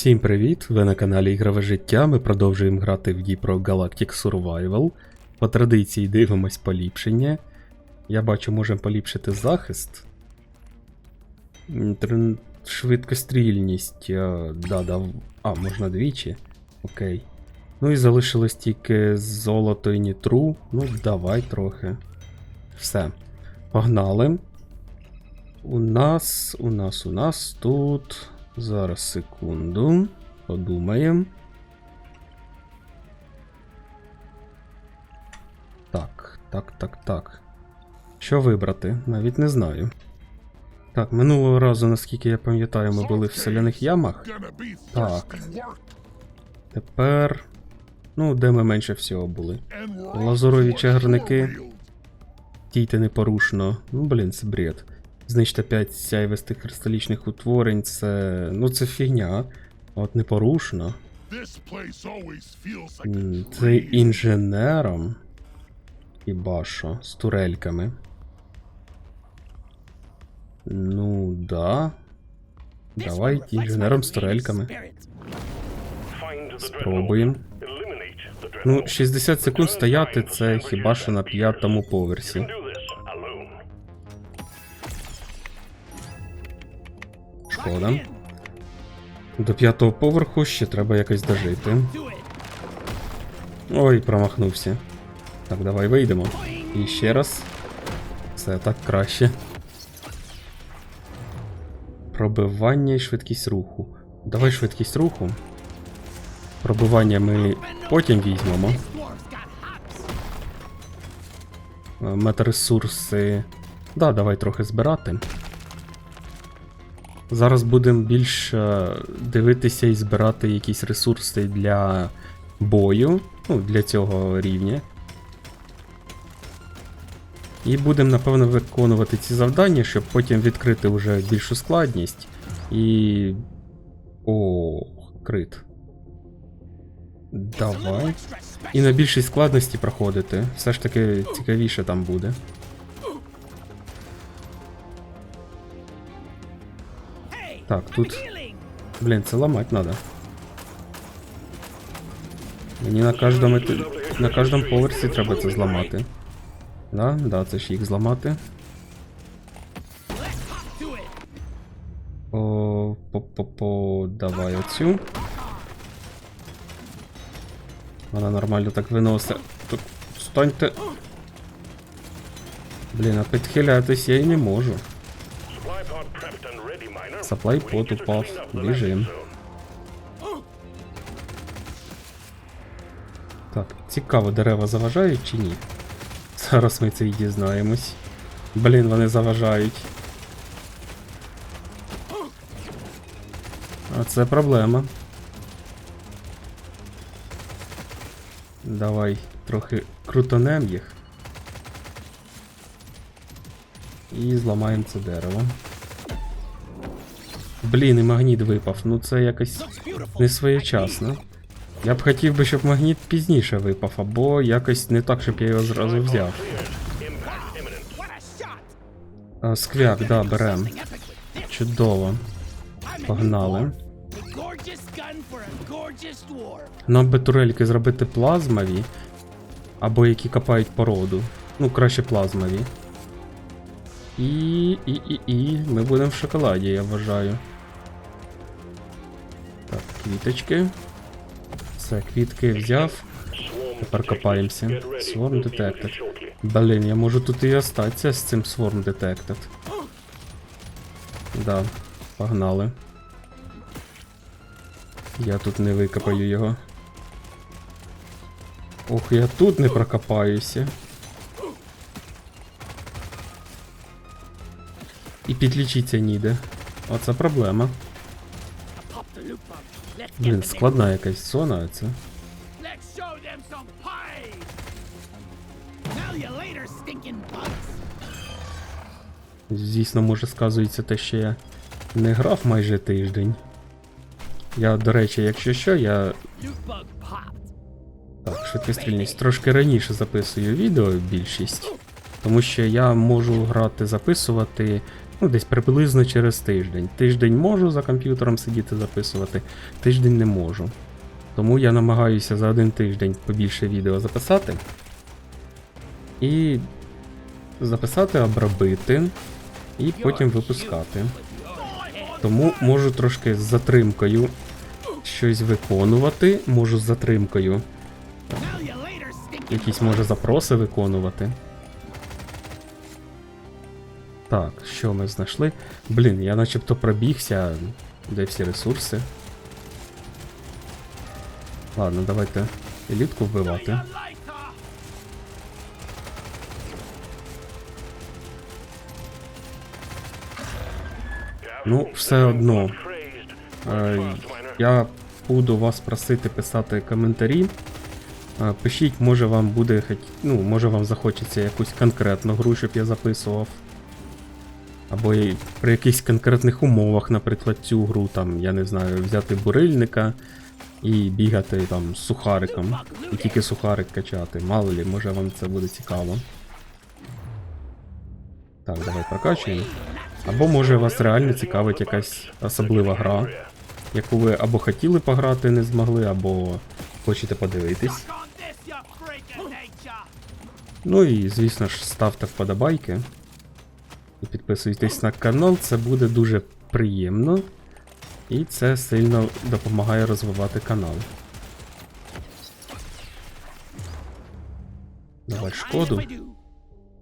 Всім привіт! Ви на каналі Ігрове життя. Ми продовжуємо грати в Діпро Galactic Survival. По традиції дивимось поліпшення. Я бачу, можемо поліпшити захист. Швидкострільність. Да, да, а, можна двічі. Окей. Ну і залишилось тільки золото і нітру. Ну, давай трохи. Все. Погнали. У нас, у нас, у нас тут. Зараз секунду. Подумаємо. Так, так, так, так. Що вибрати? Навіть не знаю. Так, минулого разу, наскільки я пам'ятаю, ми були в соляних ямах. Так. Тепер. Ну, де ми менше всього були. Лазурові чагарники. Дійте непорушно. Ну, блін, це бред. Знищте 5 сяйвистих кристалічних утворень, це. Ну, це фігня. От непорушно. Це інженером. Хіба що, з турельками. Ну, да. Давай інженером з турельками. Спробуємо. Ну, 60 секунд стояти це хіба що на п'ятому поверсі. Шкода. До п'ятого поверху ще треба якось дожити. Ой, промахнувся. Так, давай вийдемо. І ще раз. Все так краще. Пробивання і швидкість руху. Давай швидкість руху. Пробивання ми потім візьмемо. Е, Метаресурси. Да, давай трохи збирати. Зараз будемо більш е, дивитися і збирати якісь ресурси для бою. Ну, для цього рівня. І будемо, напевно, виконувати ці завдання, щоб потім відкрити вже більшу складність. І. О, крит. Давай. І на більшій складності проходити. Все ж таки цікавіше там буде. Так, тут. Блін, це ламати треба. Мені на кожному ет- на кожному поверсі треба це зламати. Да, да, це ж їх зламати. О, по-по-по, давай оцю. Вона нормально так виносить. Тут станьте. Блін, а підхилятись я і не можу. Саплай пот упав. Біжим. Так, цікаво, дерева заважають чи ні? Зараз ми це і дізнаємось. Блін, вони заважають. А це проблема. Давай трохи крутанем їх. І зламаємо це дерево. Блін, і магніт випав. Ну це якось не своєчасно. Я б хотів би, щоб магніт пізніше випав, або якось не так, щоб я його зразу взяв. А, сквяк, да, берем. Чудово. Погнали. Нам би турельки зробити плазмові, або які копають породу. Ну, краще плазмові. І. і. і. і. Ми будемо в шоколаді, я вважаю. Квіточки. Все, квітки взяв. Тепер копаємося. Swarm Detected. Блін, я можу тут і остатися з цим Swarm Detected. Да, погнали. Я тут не викопаю його. Ох, я тут не прокопаюся. І підлічиться ніде. Оце проблема. Блін, складна якась зона це. Звісно, може сказується те, що я не грав майже тиждень. Я, до речі, якщо що, я так, швидкострільність трошки раніше записую відео більшість. Тому що я можу грати, записувати Ну, десь приблизно через тиждень. Тиждень можу за комп'ютером сидіти записувати, тиждень не можу. Тому я намагаюся за один тиждень побільше відео записати. І записати, обробити, і потім випускати. Тому можу трошки з затримкою щось виконувати, можу з затримкою якісь може запроси виконувати. Так, що ми знайшли? Блін, я начебто пробігся. Де всі ресурси? Ладно, давайте елітку вбивати. Ну, все одно. Е, я буду вас просити писати коментарі. Е, Пишіть, може вам буде ну, може вам захочеться якусь конкретну гру, щоб я записував. Або при якихось конкретних умовах, наприклад, цю гру, там, я не знаю, взяти бурильника і бігати там з сухариком. І тільки сухарик качати. Мало лі, може вам це буде цікаво. Так, давай прокачуємо. Або може вас реально цікавить якась особлива гра, яку ви або хотіли пограти, не змогли, або хочете подивитись. Ну і звісно ж ставте вподобайки і підписуйтесь на канал, це буде дуже приємно. І це сильно допомагає розвивати канал. Давай шкоду.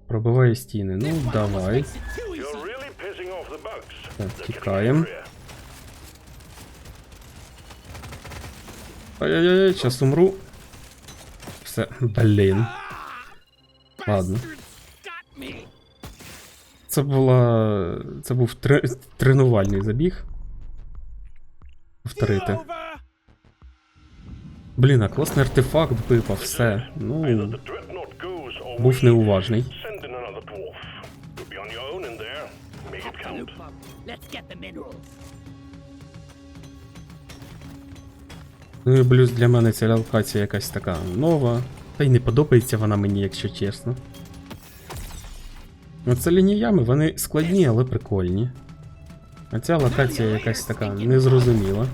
Пробиває стіни. Ну, давай. Так, тікаємо. Ай-яй-яй, зараз умру. Все, блін. Ладно. Це була. Це був тре... тренувальний забіг. Повторити. Блін, а класний артефакт випав, все. Ну, був неуважний. Ну і плюс для мене ця локація якась така нова. Та й не подобається вона мені, якщо чесно. Оце лініями, вони складні, але прикольні. А ця локація якась така незрозуміла.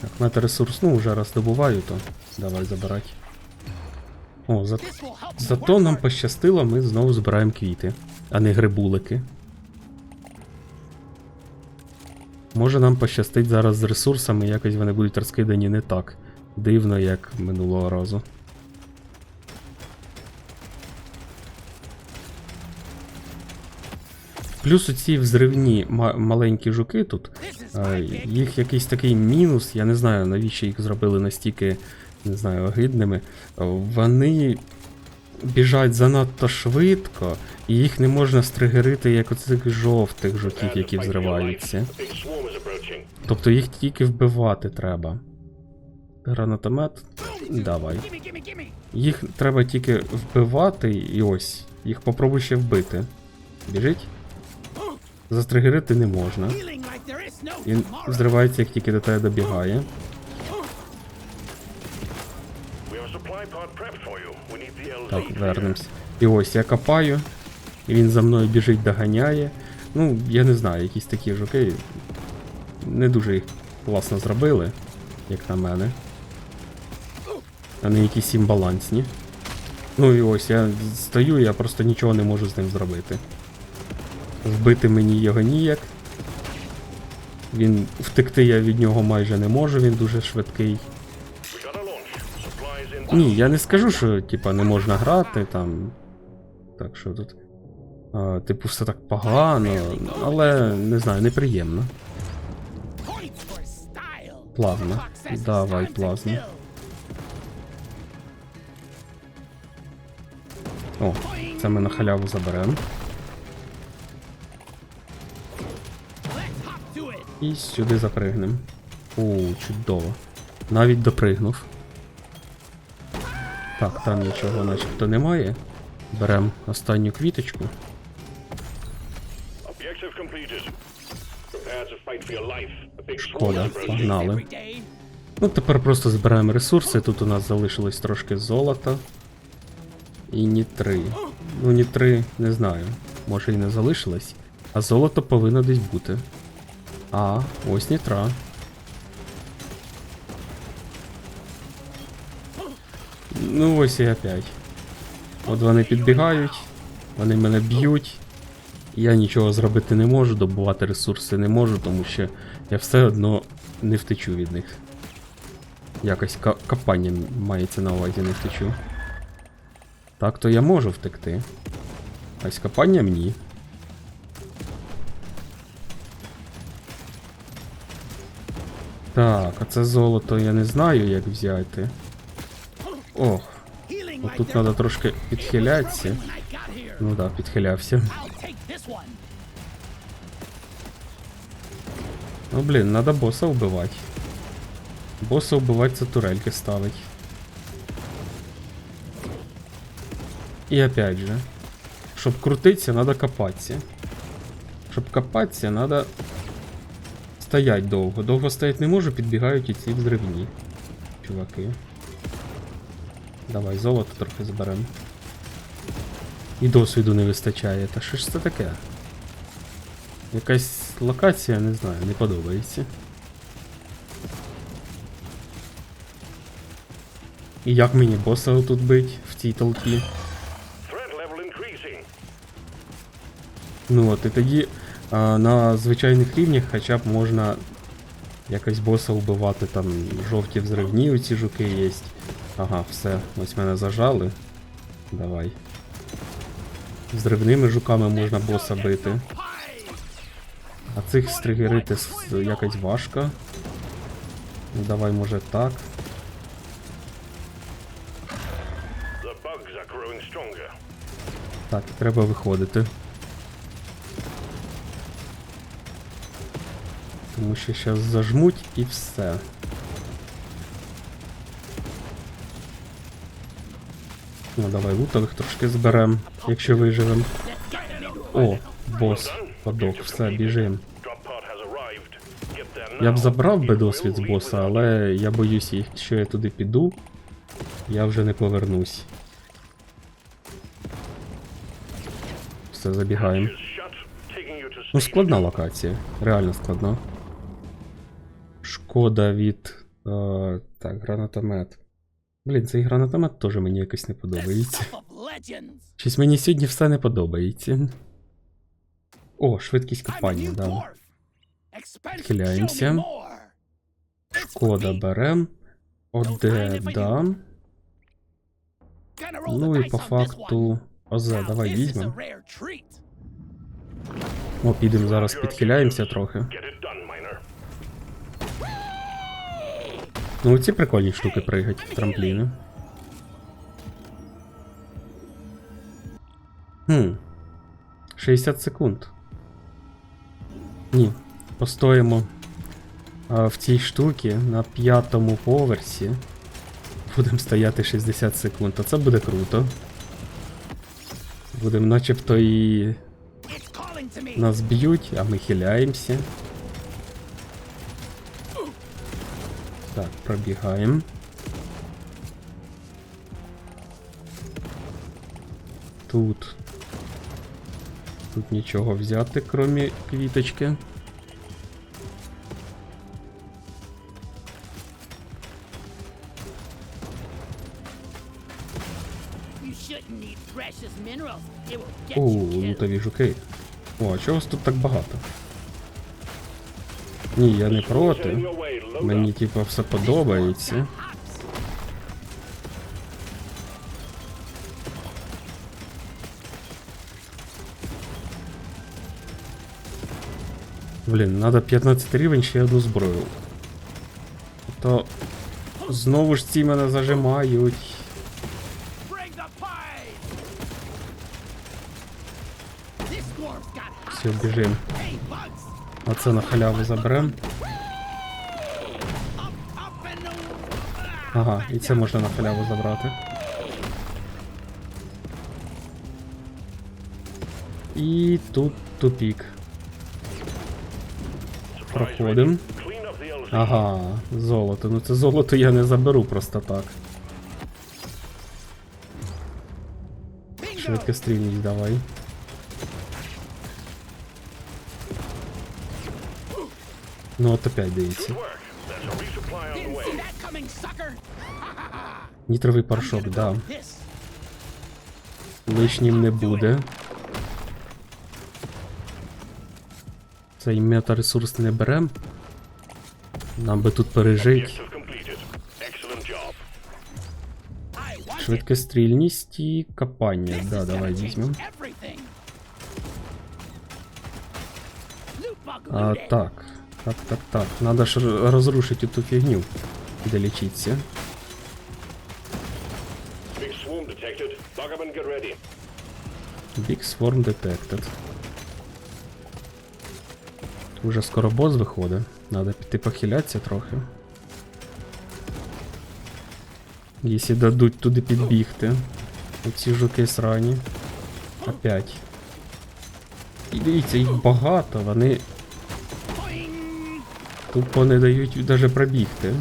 Так, надо ресурс, ну вже раз добуваю, то давай забирати. О, за... Зато нам пощастило, ми знову збираємо квіти, а не грибулики. Може нам пощастить зараз з ресурсами, якось вони будуть розкидані не так дивно, як минулого разу. Плюс оці взривні ма- маленькі жуки тут, big їх якийсь такий мінус, я не знаю, навіщо їх зробили настільки, не знаю, огидними. Вони біжать занадто швидко, і їх не можна стригерити, як оцих жовтих жуків, які взриваються. Тобто їх тільки вбивати треба. Гранатомет. Давай. Їх треба тільки вбивати, і ось. Їх попробуй ще вбити. Біжить? Застригерити не можна. Він tomorrow. взривається, як тільки до тебе добігає. Так, вернемось. І ось я копаю, і він за мною біжить, доганяє. Ну, я не знаю, якісь такі жуки. Не дуже їх класно зробили, як на мене. Вони якісь імбалансні. Ну і ось я стою, я просто нічого не можу з ним зробити. Вбити мені його ніяк. Він втекти я від нього майже не можу, він дуже швидкий. Ні, я не скажу, що типа не можна грати там. Так що тут. А, типу, все так погано, але не знаю, неприємно. It's Давай, kill. О, це ми на халяву заберемо. І сюди запригнемо. О, чудово. Навіть допригнув. Так, там нічого начебто немає. Беремо останню квіточку. Шкода, погнали. Ну, тепер просто збираємо ресурси. Тут у нас залишилось трошки золота. І ні три. Ну, ні три, не знаю. Може і не залишилось. А золото повинно десь бути. А, ось нітра. Ну ось і опять. От вони підбігають, вони мене б'ють. Я нічого зробити не можу, добувати ресурси не можу, тому що я все одно не втечу від них. Якось ка- копання мається на увазі, не втечу. Так то я можу втекти. А з копанням Так, а це золото я не знаю, як взяти. Ох, от тут треба трошки підхилятися. Ну да, підхилявся. Ну блін, надо боса вбивати. Боса вбивати це турельки ставить. І опять же. Щоб крутитися, надо копатися. Щоб копатися, надо стоять довго. Довго стоять не можу, підбігають і ці взривні. Чуваки. Давай, золото трохи заберемо. І досвіду не вистачає. Та що ж це таке? Якась локація, не знаю, не подобається. І як мені боса тут бить в цій толпі? Ну от і тоді на звичайних рівнях хоча б можна якось боса вбивати, там жовті взривні оці жуки є. Ага, все, ось мене зажали. Давай. Взривними жуками можна боса бити. А цих стригерити якось важко. Ну, давай, може так. Так, треба виходити. Тому що зараз зажмуть і все. Ну давай лутових трошки зберем, якщо виживем. О, бос, подох, все, біжим. Я б забрав би досвід з боса, але я боюсь, якщо я туди піду, я вже не повернусь. Все, забігаємо. Ну, складна локація. Реально складна. Шкода від. Е, так, гранатомет. Блін, цей гранатомет теж мені якось не подобається. Щось мені сьогодні все не подобається. О, швидкість копання, да. Хиляємося. Шкода берем. Оде дам. Ну і по факту. Озе, давай візьмемо. О, підемо зараз підхиляємося трохи. Ну, ці прикольні штуки пригать, трампліни. Хм. 60 секунд. Ні. Постоїмо а, в цій штуці на п'ятому поверсі. Будемо стояти 60 секунд, а це буде круто. Будемо начебто і нас б'ють, а ми хиляємося. Так, пробігаємо. Тут. Тут нічого взяти, крім квіточки. О, лутові жуки. О, а чого вас тут так багато? Ні, я не Sending проти. your way, load Мені up. типа все подобається. Hops. Блін, надо 15 рівень ще одну зброю. То знову ж ці мене зажимають. Bring the pie. This dwarf's got Все, біжим. Bugs. Оце на халяву заберем. Up, up and over. Ага, і це можна на халяву забрати. І тут тупік. Surprise Проходим. ready. Clean up the LZ. Ага, золото. Ну це золото я не заберу просто так. Швидкострільність давай. Ну от опять дивіться. Good work. There's a resupply on the Didn't way. see that coming, sucker. Нітровий порошок, Gonna да. go This. Лишнім не буде. Цей метаресурс не берем. Нам би тут пережить. Objective completed. Excellent job. I want it. Швидкострільність і копання. This Да, is давай gonna change візьмемо. everything. Loot bug А, looted. так. Так, так, так. Надо ж р- розрушити ту фігню, де лічиться. Big swarm detected. Buggerman, get ready. Big Swarm Detected. Уже скоро бос виходить. Надо піти похилятися трохи. Якщо дадуть туди підбігти. Оці жуки срані. Опять. І дивіться, їх багато, вони. Тупо не дають навіть пробігти.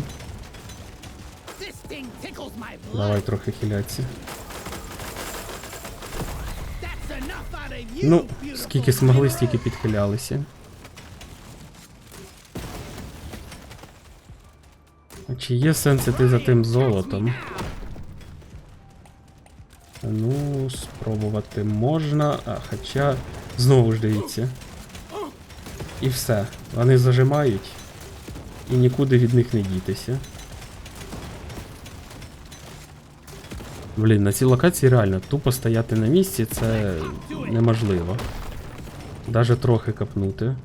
Давай трохи you, Ну, скільки змогли, стільки підхилялися. Чи є сенс іти за тим золотом? Ну, спробувати можна, а хоча знову ж дивіться. І все. Вони зажимають і нікуди від них не дітися. Блін, на цій локації реально тупо стояти на місці це неможливо. Даже трохи капнути.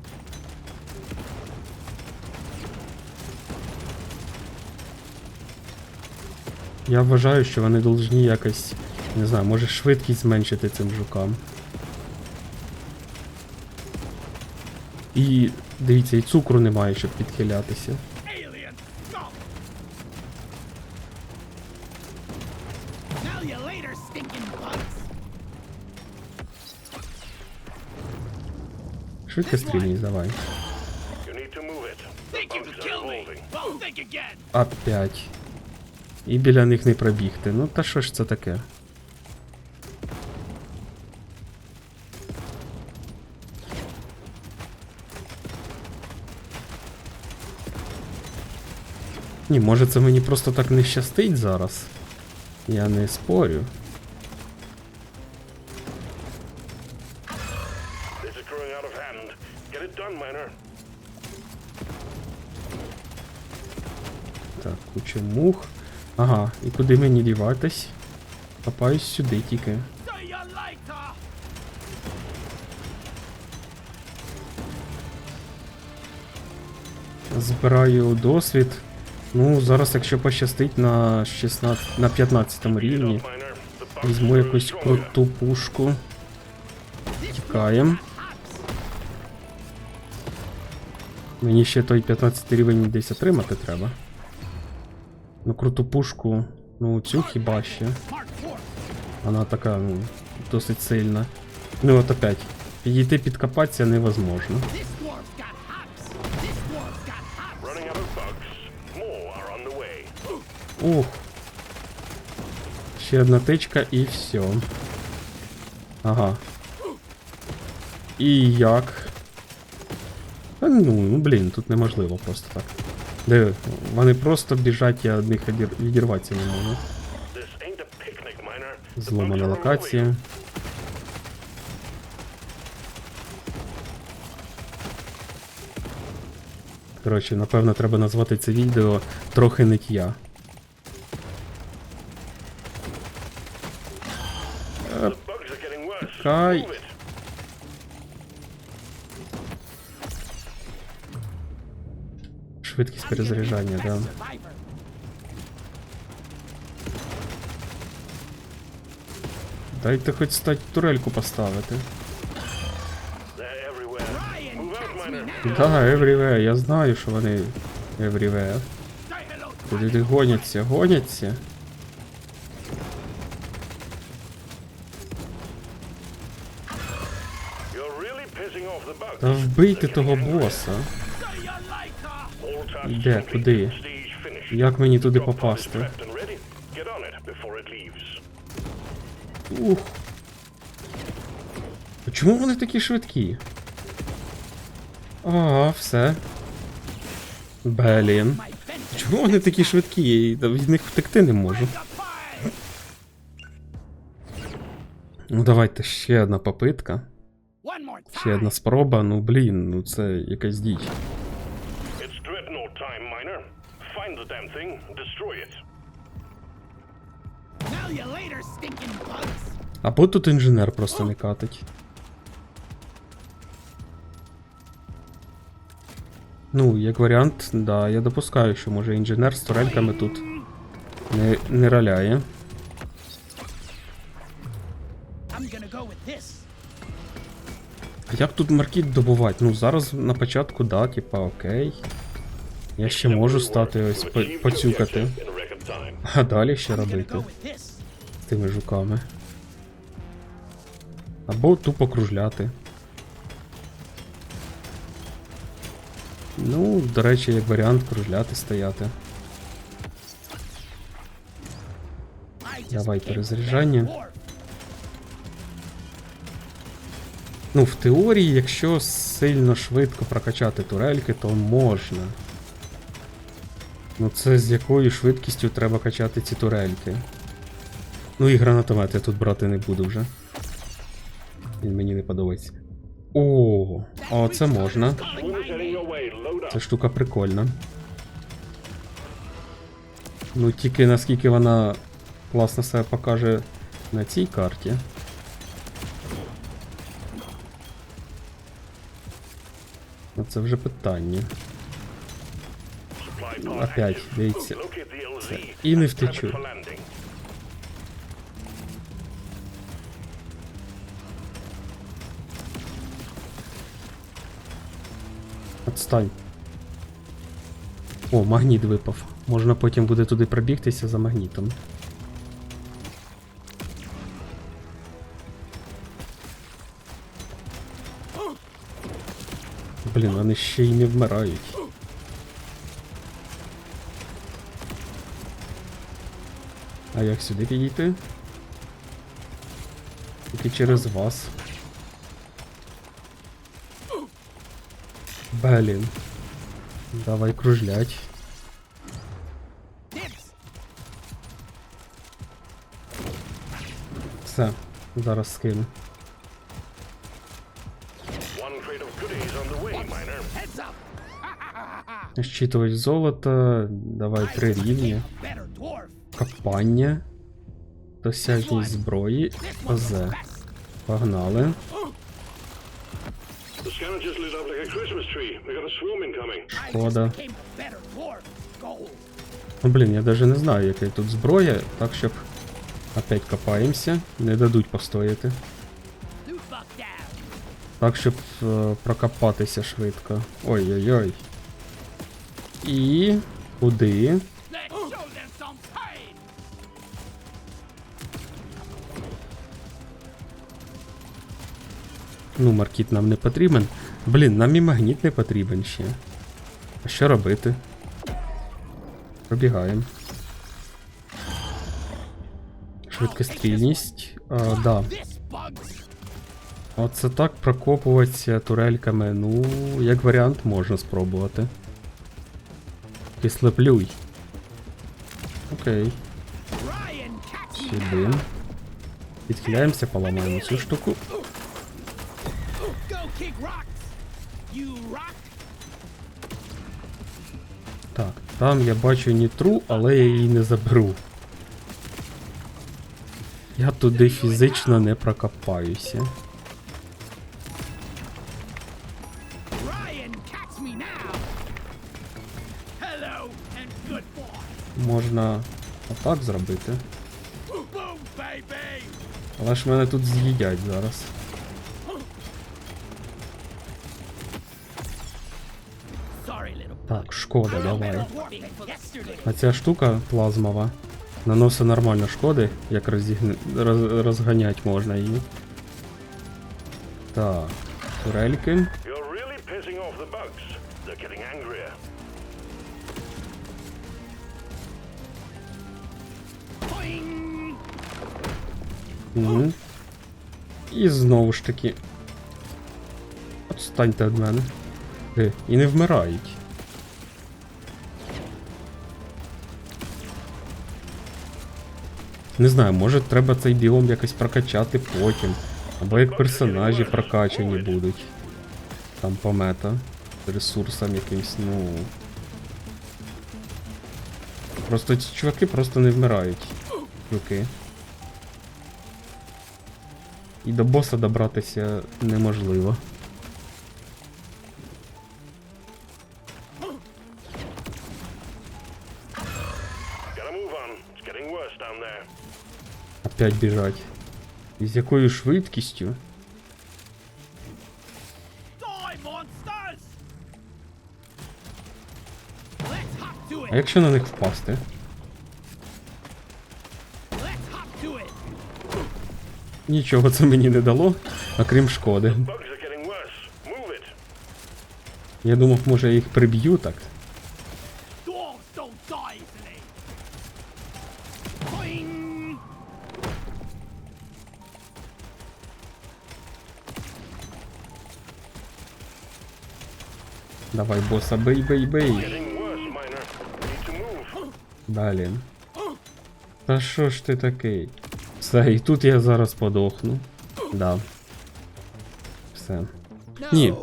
Я вважаю, що вони повинні якось, не знаю, може швидкість зменшити цим жукам. І дивіться, і цукру немає, щоб підхилятися. Швидко стрільність, давай. Опять. І біля них не пробігти. Ну та що ж це таке? Ні, може це мені просто так не щастить зараз. Я не спорю. Так, куча мух. Ага, і куди мені діватись? Копаюсь сюди тільки. Збираю досвід. Ну, зараз, якщо пощастить на 16, на 15 рівні, візьму якусь круту пушку. This Тікаєм. hops. Мені ще той 15 рівень десь отримати треба. Ну, круту пушку, ну цю хіба ще. Вона така, ну, досить сильна. Ну от опять. Підійти підкопатися невозможно. Ух. Ще одна тичка і все. Ага. І як? Та ну, ну блін, тут неможливо просто так. Диви, вони просто біжать, я від них відір- відірватися не можу. Зломана локація. Коротше, напевно, треба назвати це відео трохи ниття. The Чекай. Швидкість перезаряджання, да. Дайте хоч стать турельку поставити. Да, everywhere, я знаю, що вони everywhere. Ти гоняться, гоняться. Вбийте того боса. Де, куди? Як мені туди попасти? Ух. А Чому вони такі швидкі? Ага, все. Блін. Чому вони такі швидкі? Я від них втекти не можу. Ну давайте ще одна попитка. Ще одна спроба. Ну блін, ну це якась діч. Або тут інженер просто не катить. Ну, як варіант, да, я допускаю, що може інженер з турельками тут не, не роляє. I'm gonna go with this. А як тут маркіт добувати? Ну, зараз на початку, да, типа, окей. Я ще можу стати ось по- поцюкати. А далі ще робити з тими жуками. Або тупо кружляти. Ну, до речі, як варіант кружляти стояти. Давай перезаряджання. Ну, в теорії, якщо сильно швидко прокачати турельки, то можна. Ну це з якою швидкістю треба качати ці турельки. Ну і гранатомет я тут брати не буду вже. Він мені не подобається. О, а це можна. Ця штука прикольна. Ну тільки наскільки вона класно себе покаже на цій карті. Це вже питання. Опять, дивіться. LZ. І не втечу. Отстань. О, магніт випав. Можна потім буде туди пробігтися за магнітом. Блін, вони ще й не вмирають. А як сюди підійти? Тільки через вас. Блін. Давай кружлять. Все, зараз скину. Щитувач золота. Давай три рівні. Копання. Досяжність зброї. ОЗ. Погнали. Just Шкода. Ну блін, я навіть не знаю, яка тут зброя, так щоб. Опять копаємося. Не дадуть постояти. Так, щоб е, прокопатися швидко. Ой-ой-ой. І. Куди? Ну, маркіт нам не потрібен. Блін, нам і магніт не потрібен ще. А що робити? Пробігаємо. Швидкострільність. А, да. Оце так прокопуватися турельками. Ну, як варіант, можна спробувати. Кислеплюй. Окей, сюди. Відхиляємося, поламаємо цю штуку. Так, там я бачу нітру, але я її не заберу. Я туди фізично не прокопаюся. Можна отак зробити. Але ж мене тут з'їдять зараз. Так, шкода, давай. А ця штука плазмова наносить нормально шкоди, як розігн... роз... розганять можна її. Так, турельки. Угу. І знову ж таки відстаньте від мене. Е, і не вмирають. Не знаю, може треба цей біом якось прокачати потім. Або як персонажі прокачані будуть. Там по мета. Ресурсам якимсь, ну. Просто ці чуваки просто не вмирають. Чуваки. І до боса добратися неможливо. Опять біжать. І з якою швидкістю? А якщо на них впасти? Нічого це мені не дало, окрім шкоди. Bugs are getting worse. Move it. Я думав, може я їх приб'ю так. Dogs don't die easily! Boing! Давай, боса, бей, бей, бей. Getting worse, miner. Need to move. Далі. Та що ж ти такий? Все, і тут я зараз подохну. Да. Все. Ні.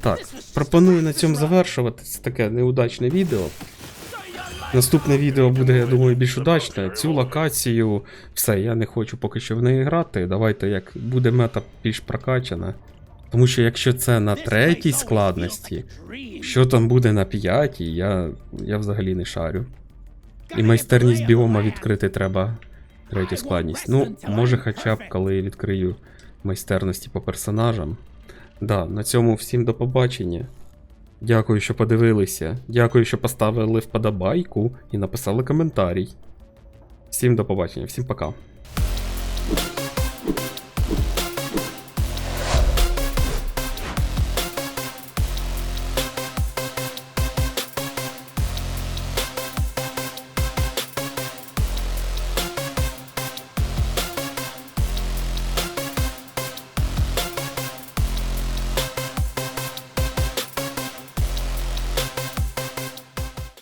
Так, пропоную на цьому завершувати. Це таке неудачне відео. Наступне відео буде, я думаю, більш удачне. Цю локацію, все, я не хочу поки що в неї грати. Давайте як буде мета більш прокачана. Тому що якщо це на третій складності, що там буде на п'ятій, я, я взагалі не шарю. І майстерність біома відкрити треба третю складність. Ну, може, хоча б коли відкрию майстерності по персонажам. Да, на цьому всім до побачення. Дякую, що подивилися. Дякую, що поставили вподобайку і написали коментарій. Всім до побачення, всім пока.